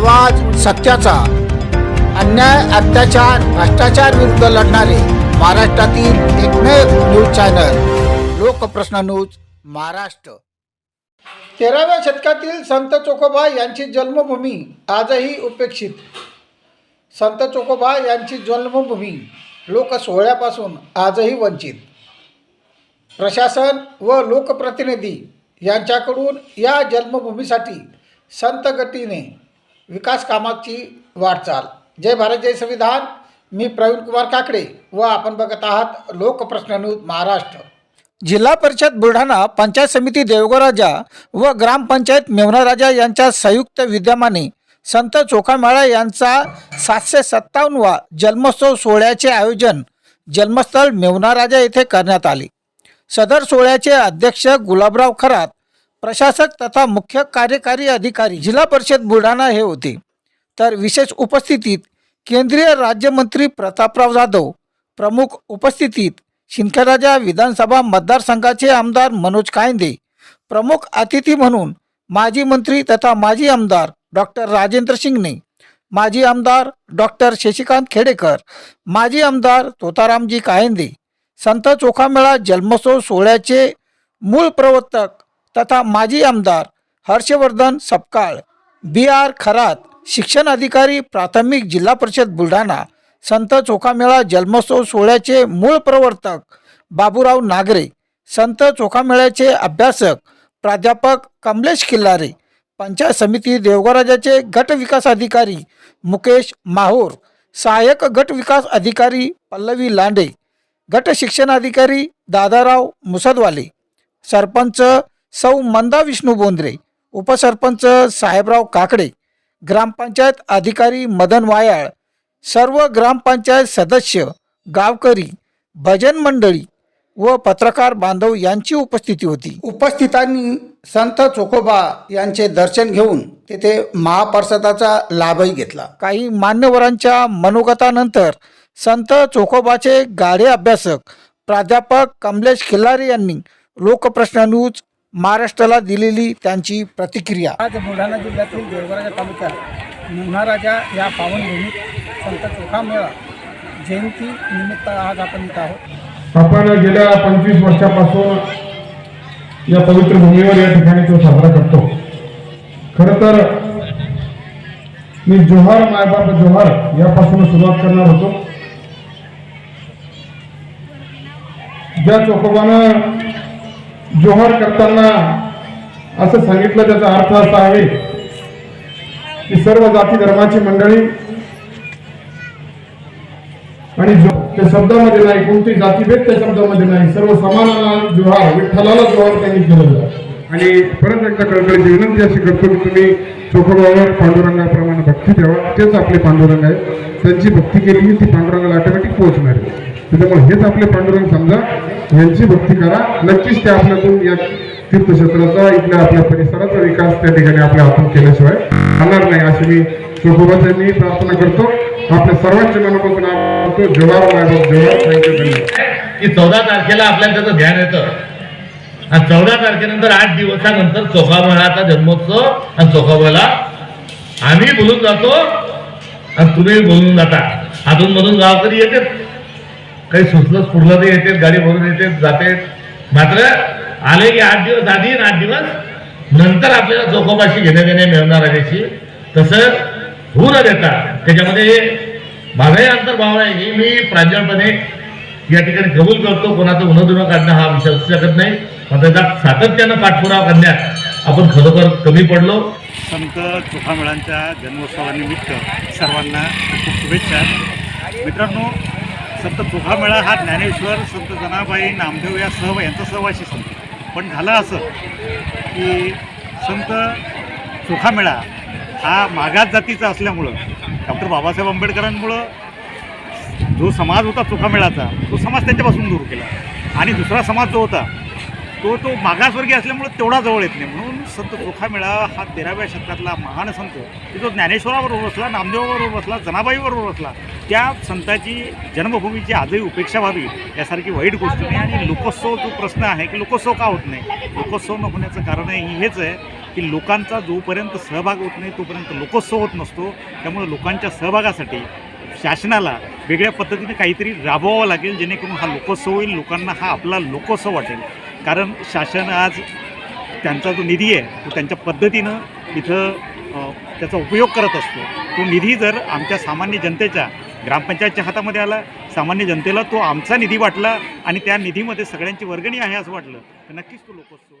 आवाज सत्याचा. अन्याय अत्याचार भ्रष्टाचार विरुद्ध लढणारे महाराष्ट्रातील एकमेव news channel Lokprashna news Maharashtra. तेराव्या शतकातील संत चोकोबा यांची जन्मभूमी आजही उपेक्षित. संत चोकोबा यांची जन्मभूमी लोक सोहळ्यापासून आजही वंचित. प्रशासन व लोकप्रतिनिधी यांच्याकडून या जन्मभूमीसाठी संत गतीने विकास कामाची वाटचाल. जय भारत जय संविधान. मी प्रवीण कुमार काकडे व आपण बघत आहात लोकप्रश्न महाराष्ट्र. जिल्हा परिषद बुलढाणा पंचायत समिती देवगराजा व ग्रामपंचायत मेवनाराजा यांच्या संयुक्त विद्यमाने संत चोखामेळा यांचा सातशे सत्तावन्नवा जन्मोत्सव सोहळ्याचे आयोजन जन्मस्थळ मेवनाराजा येथे करण्यात आले. सदर सोहळ्याचे अध्यक्ष गुलाबराव खरात प्रशासक तथा मुख्य कार्यकारी अधिकारी जिल्हा परिषद बुलढाणा हे होते. तर विशेष उपस्थितीत केंद्रीय राज्यमंत्री प्रतापराव जाधव प्रमुख उपस्थितीत शिंदखेडाच्या विधानसभा मतदारसंघाचे आमदार मनोज कायंदे प्रमुख अतिथी म्हणून माजी मंत्री तथा माजी आमदार डॉक्टर राजेंद्र शिंगणे माजी आमदार डॉक्टर शशिकांत खेडेकर माजी आमदार तोतारामजी कायंदे संत चोखामेळा जन्मोत्सव सोहळ्याचे मूळ प्रवर्तक तथा माजी आमदार हर्षवर्धन सपकाळ बी आर खरात शिक्षण अधिकारी प्राथमिक जिल्हा परिषद बुलढाणा संत चोखामेळा जन्मोत्सव सोहळ्याचे मूळ प्रवर्तक बाबूराव नागरे संत चोखामेळ्याचे अभ्यासक प्राध्यापक कमलेश खिल्लारे पंचायत समिती देवगराजाचे गट विकास अधिकारी मुकेश माहूर सहाय्यक गट विकास अधिकारी पल्लवी लांडे गट शिक्षणाधिकारी दादाराव मुसदवाले सरपंच सौ मंदा विष्णू बोंद्रे उपसरपंच साहेबराव काकडे ग्रामपंचायत अधिकारी मदन वायाळ सर्व ग्रामपंचायत सदस्य गावकरी भजन मंडळी व पत्रकार बांधव यांची उपस्थिती होती. उपस्थितांनी संत चोकोबा यांचे दर्शन घेऊन तेथे महाप्रसादाचा लाभही घेतला. काही मान्यवरांच्या मनोगतानंतर संत चोकोबाचे गाढे अभ्यासक प्राध्यापक कमलेश खिल्लारे यांनी लोकप्रश्न न्यूज महाराष्ट्राला दिलेली त्यांची प्रतिक्रिया. आज बुलढाणा जिल्ह्यातील देवगराजा तालुक्यात मुन्हाराजा या पावनभूमीत संत चोखा मेळा जयंती निमित्त आज आपण इथं आहोत. आपण गेल्या पंचवीस वर्षापासून या पवित्र भूमीवर या ठिकाणी तो साजरा करतो. खर तर मी जोहार मायबाप जोहार यापासून सुरुवात करणार होतो. ज्या चोकोबानं जोहार करताना असं सांगितलं त्याचा अर्थ असा आहे की सर्व जाती धर्माची मंडळी आणि जो त्या शब्दामध्ये नाही कोणती जातीभेद त्या शब्दामध्ये नाही सर्व समानाला जोहार विठ्ठलाला जोहार त्यांनी केलेलं आणि परत एकदा कळकळीची विनंती अशी करतो की तुम्ही चोखोबावर पांडुरंगाप्रमाणे भक्ती द्यावा तेच आपले पांडुरंग आहे त्यांची भक्ती केली की ती पांडुरंगाला ऑटोमॅटिक पोहोचणार आहे. त्याच्यामुळे हेच आपले पांडुरंग समजा यांची भक्ती करा. नक्कीच ते आपल्यातून या तीर्थक्षेत्राचा इथल्या आपल्या परिसराचा विकास त्या ठिकाणी आपल्या हातून केल्याशिवाय होणार नाही अशी मी चोखोबाच्यांनी प्रार्थना करतो. आपल्या सर्वांच्या मनापासून आवडतो जोहार मायबाप जोहार थँक्यू धन्यवाद की चौदा तारखेला आपल्याला त्याचं ध्यान येतं. आणि चौदा तारखेनंतर आठ दिवसानंतर चोखामेळाचा जन्मोत्सव. आणि चोखामेळा आम्ही बोलून जातो आणि तुम्ही बोलून जाता. अधून मधून गावकरी येते काही सुचलं स्फुरलं ते येते गाडी भरून येते जाते मात्र आले की आठ दिवस आधी आठ दिवस नंतर आपल्याला चोखोबाशी घेण्या देणे मिळणार आहे त्याची तसं होऊ न देता त्याच्यामध्ये माझाही अंतर्भाव आहे हे मी प्रांजळपणे या ठिकाणी कबूल करतो कोणाचं उन्हदुनं काढणं हा विषय असू शकत नाही. पण त्याचा सातत्यानं पाठपुरावा करण्यात आपण खरोखर कमी पडलो. संत चोखामेळांच्या जन्मोत्सवानिमित्त सर्वांना खूप शुभेच्छा. मित्रांनो संत चोखामेळा हा ज्ञानेश्वर संत जनाबाई नामदेव या सहवा यांचा सहवासी संत. पण झालं असं की संत चोखामेळा हा मागास जातीचा असल्यामुळं डॉक्टर बाबासाहेब आंबेडकरांमुळं जो समाज होता चोखामेळाचा तो समाज त्यांच्यापासून दूर केला. आणि दुसरा समाज जो होता तो तो मागासवर्गीय असल्यामुळं तेवढा जवळ येत नाही. म्हणून संत चोखामेळा हा तेराव्या शतकातला महान संत. की जो ज्ञानेश्वराबरोबर बसला नामदेवाबरोबर बसला जनाबाईबरोबर बसला. त्या संताची जन्मभूमीची आजही उपेक्षा व्हावी यासारखी वाईट गोष्ट नाही. आणि लोकोत्सव जो प्रश्न आहे की लोकोत्सव का होत नाही? लोकोत्सव न होण्याचं कारण हे हेच आहे की लोकांचा जोपर्यंत सहभाग होत नाही तोपर्यंत लोकोत्सव होत नसतो. त्यामुळे लोकांच्या सहभागासाठी शासनाला वेगळ्या पद्धतीने काहीतरी राबवावं लागेल जेणेकरून हा लोकोत्सव होईल. लोकांना हा आपला लोकोत्सव वाटेल. कारण शासन आज त्यांचा जो निधी आहे तो त्यांच्या पद्धतीनं इथं त्याचा उपयोग करत असतो. तो निधी जर आमच्या सामान्य जनतेच्या ग्रामपंचायतच्या हातामध्ये आला. सामान्य जनतेला तो आमचा निधी वाटला आणि त्या निधीमध्ये सगळ्यांची वर्गणी आहे असं वाटलं. तर नक्कीच तो लोकोत्सव